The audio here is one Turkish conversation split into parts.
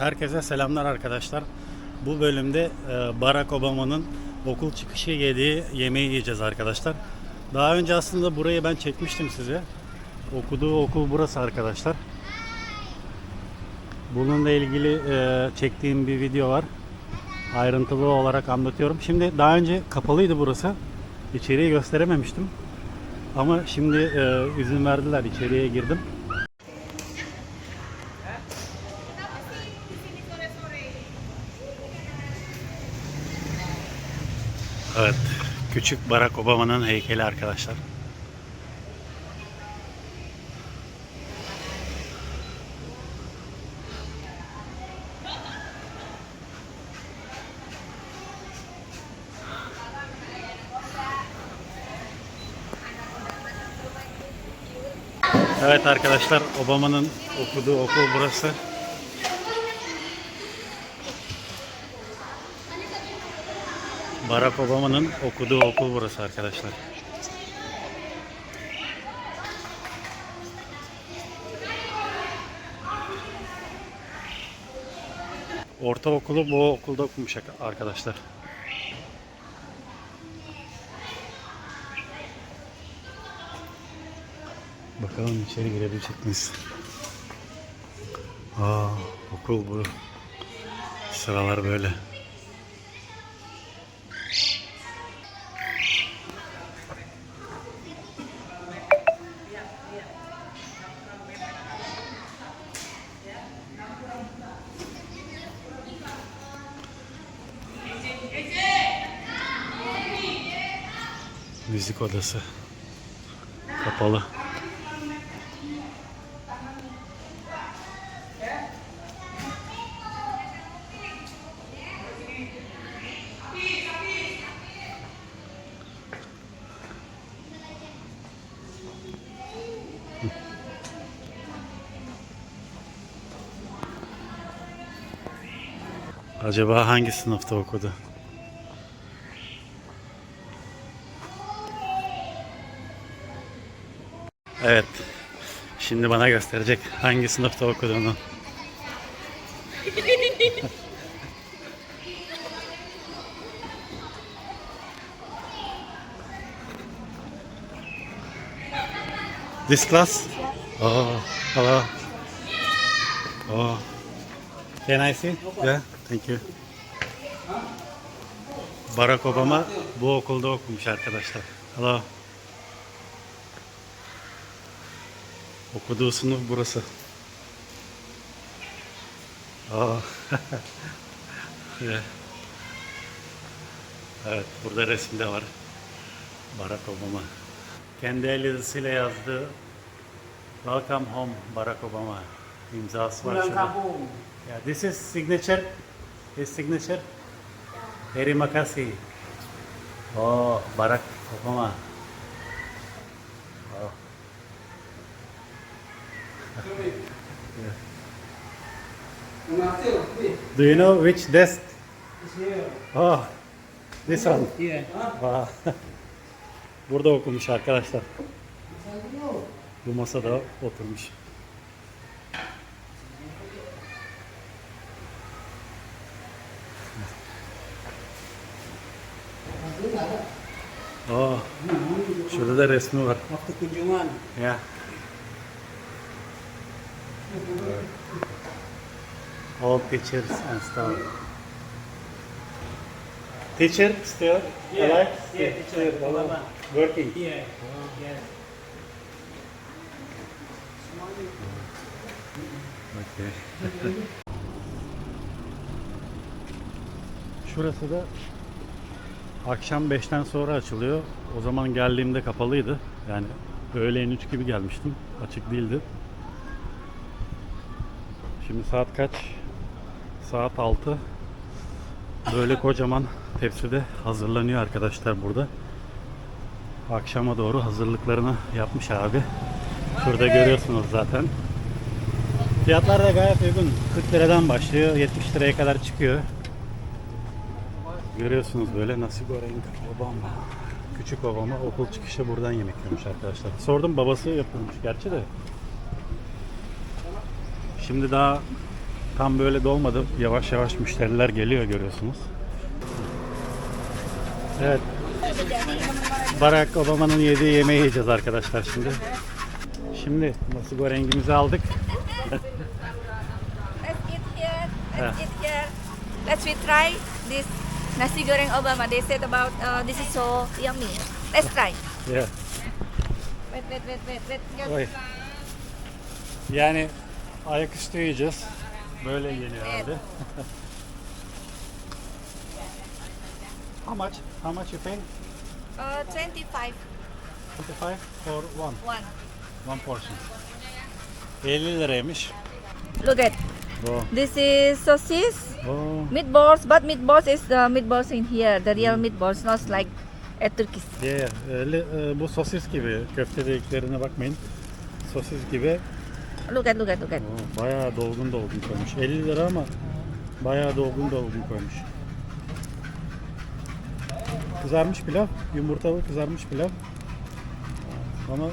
Herkese selamlar arkadaşlar. Bu bölümde e, Barack Obama'nın okul çıkışı yediği yemeği yiyeceğiz arkadaşlar. Daha önce aslında burayı ben çekmiştim size. Okuduğu okul burası arkadaşlar. Bununla ilgili e, çektiğim bir video var. Ayrıntılı olarak anlatıyorum. Şimdi daha önce kapalıydı burası. İçeriği gösterememiştim. Ama şimdi e, izin verdiler. İçeriye girdim. Evet. Küçük Barack Obama'nın heykeli arkadaşlar. Evet arkadaşlar Obama'nın okuduğu okul burası. Barack Obama'nın okuduğu okul burası arkadaşlar. Ortaokulu bu okulda okumuş arkadaşlar. Bakalım içeri girebilecek miyiz? Aa, okul bu. Sıralar böyle. Müzik odası. Kapalı. Acaba hangi sınıfta okudu? Evet. Şimdi bana gösterecek hangi sınıfta okuduğunu. This class? Oh, hello. Oh. Can I see? Yeah, thank you. Barack Obama bu okulda okumuş arkadaşlar. Hello. Okuduğu sınıf burası. Aa. Evet, burada resim de var. Barack Obama. Kendi el yazısıyla yazdığı Welcome home Barack Obama imzası var Pulang şurada. kampung. Yeah, this is signature. His signature. Terima kasih. Oh, Barack Obama. Do you know which desk? Oh, this one. Here. Wow. Burada okumuş arkadaşlar. Bu masada oturmuş. Oh, şurada da resmi var. Kunjungan. Ya. All teachers and staff. Teacher still Yeah, alive? yeah, teacher, Still. Working. Here. Yes. Okay. Şurası da akşam 5'ten sonra açılıyor. O zaman geldiğimde kapalıydı. Yani öğleyin 3 gibi gelmiştim. Açık değildi. Şimdi saat kaç? Saat 6. Böyle kocaman tepside hazırlanıyor arkadaşlar burada. Akşama doğru hazırlıklarını yapmış abi. Şurada görüyorsunuz zaten. Fiyatlar da gayet uygun. 40 liradan başlıyor. 70 liraya kadar çıkıyor. Görüyorsunuz böyle nasi goreng Obama. Küçük Obama okul çıkışı buradan yemek yiyormuş arkadaşlar. Sordum babası yapıyormuş gerçi de. Şimdi daha Tam böyle dolmadı. Yavaş yavaş müşteriler geliyor görüyorsunuz. Evet. Barack Obama'nın yediği yemeği yiyeceğiz arkadaşlar şimdi. Şimdi nasi gorengimizi aldık. Let's eat here. Let's. Let's we try this nasi goreng Obama. They said about uh, this is so yummy. Let's try. Yeah. Wait, wait, wait, wait, wait. Just Oy. Yani ayaküstü yiyeceğiz. Böyle yeniyor herhalde. How much? How much you pay? Uh, 25. 25 for one. One. One portion. 50 liraymış. Look at. Bu. This is sausages, Oo. meatballs, but meatballs is the meatballs in here. The real meatballs, not like at Turkish. Yeah, e, bu sosis gibi. Köfte dediklerine bakmayın. Sosis gibi. Look at, look at, look at. Oo, bayağı dolgun dolgun koymuş. 50 lira ama bayağı dolgun dolgun koymuş. Kızarmış pilav, yumurtalı kızarmış pilav. Ama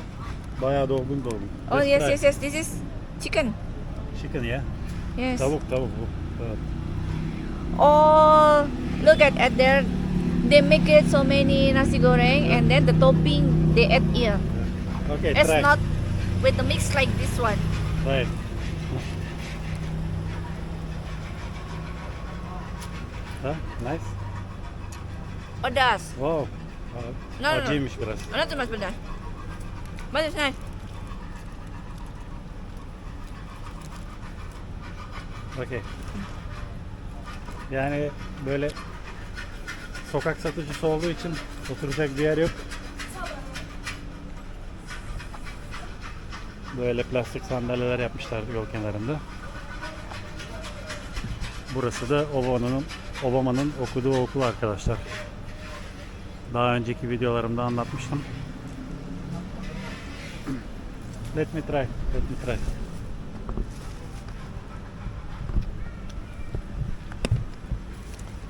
bayağı dolgun dolgun. Oh yes, yes, yes. This is chicken. Chicken ya. Yes. Tavuk tavuk bu. Evet. Oh, look at at there. They make it so many nasi goreng, and then the topping they add here. Okay, It's try. not with the mix like this one. Try. Ha, nice. Pedas. Wow. No, no, no. Acıymış biraz. Too much pedas. But it's nice. Okey. Yani böyle sokak satıcısı olduğu için oturacak bir yer yok. Böyle plastik sandalyeler yapmışlar yol kenarında. Burası da Obama'nın Obama'nın okuduğu okul arkadaşlar. Daha önceki videolarımda anlatmıştım. Let me try. Let me try.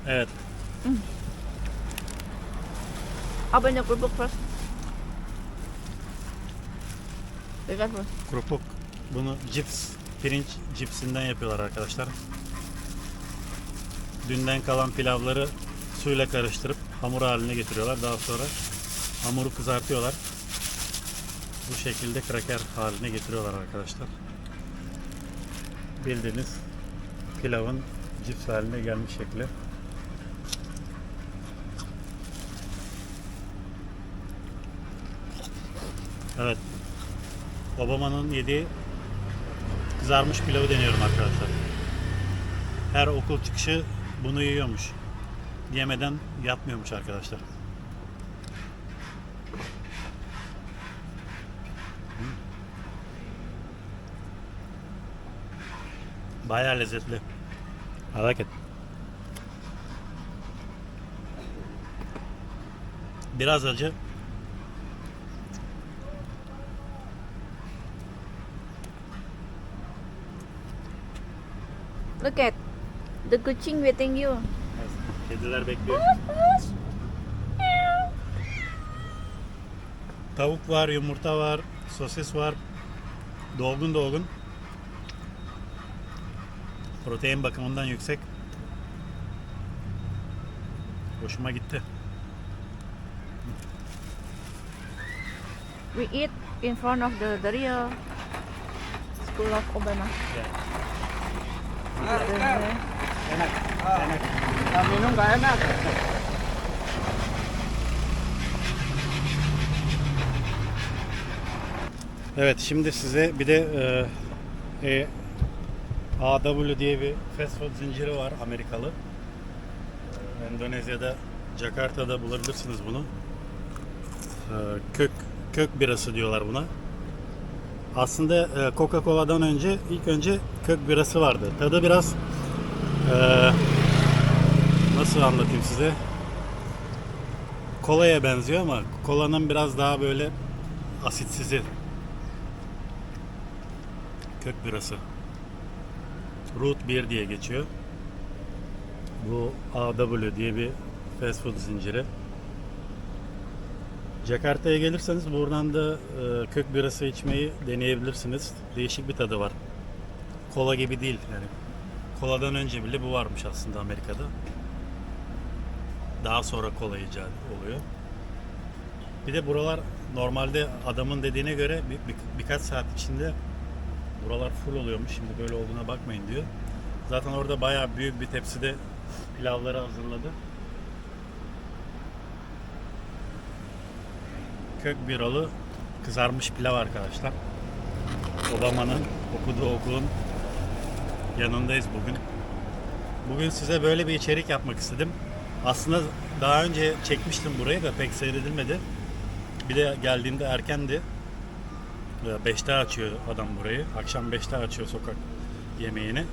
Evet. Your book first. Be careful. Krupuk. Bunu cips, pirinç cipsinden yapıyorlar arkadaşlar. Dünden kalan pilavları suyla karıştırıp hamur haline getiriyorlar. Daha sonra hamuru kızartıyorlar. Bu şekilde kraker haline getiriyorlar arkadaşlar. Bildiğiniz pilavın cips haline gelmiş şekli. Evet. Obama'nın yediği kızarmış pilavı deniyorum arkadaşlar. Her okul çıkışı bunu yiyormuş. Yemeden yatmıyormuş arkadaşlar. Bayağı lezzetli. I like it. Biraz acı. Look at the kucing waiting you. Kediler bekliyor. Tavuk var, yumurta var, sosis var. Dolgun dolgun. Protein bakımından yüksek. Hoşuma gitti. We eat in front of the, the real school of Obama. Enak. Enak. Kalau minum nggak enak. Evet şimdi size bir de e, e, AW diye bir fast food zinciri var Amerikalı. Endonezya'da Jakarta'da bulabilirsiniz bunu. E, kök kök birası diyorlar buna. Aslında e, Coca-Cola'dan önce ilk önce kök birası vardı. Tadı biraz e, nasıl anlatayım size? Kolaya benziyor ama kolanın biraz daha böyle asitsizi kök birası. Root 1 diye geçiyor. Bu AW diye bir fast food zinciri. Jakarta'ya gelirseniz buradan da e, kök birası içmeyi deneyebilirsiniz. Değişik bir tadı var. Kola gibi değil yani. koladan önce bile bu varmış aslında Amerika'da. Daha sonra kola icat oluyor. Bir de buralar normalde adamın dediğine göre bir, bir- birkaç saat içinde buralar full oluyormuş. Şimdi böyle olduğuna bakmayın diyor. Zaten orada bayağı büyük bir tepside pilavları hazırladı. Kök biralı kızarmış pilav arkadaşlar. Obama'nın okuduğu okulun yanındayız bugün. Bugün size böyle bir içerik yapmak istedim. Aslında daha önce çekmiştim burayı da pek seyredilmedi. Bir de geldiğimde erkendi. 5'te açıyor adam burayı. Akşam 5'te açıyor sokak yemeğini.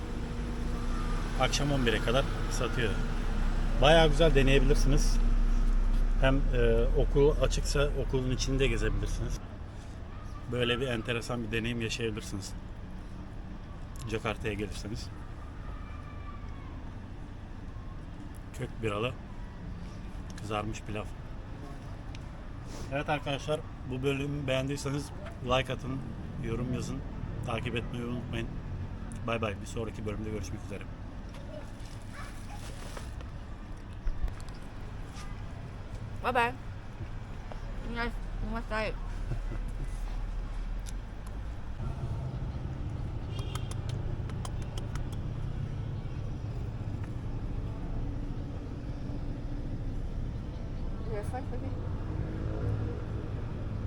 Akşam 11'e kadar satıyor. Bayağı güzel deneyebilirsiniz. Hem e, okul açıksa okulun içinde gezebilirsiniz. Böyle bir enteresan bir deneyim yaşayabilirsiniz. Jakarta'ya gelirseniz. Kök biralı kızarmış pilav. Evet arkadaşlar bu bölümü beğendiyseniz like atın, yorum yazın, takip etmeyi unutmayın. Bay bay. Bir sonraki bölümde görüşmek üzere. Bye bye. Nice. What's that?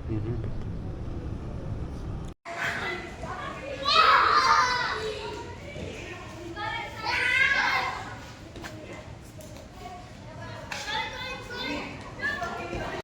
Mm-hmm.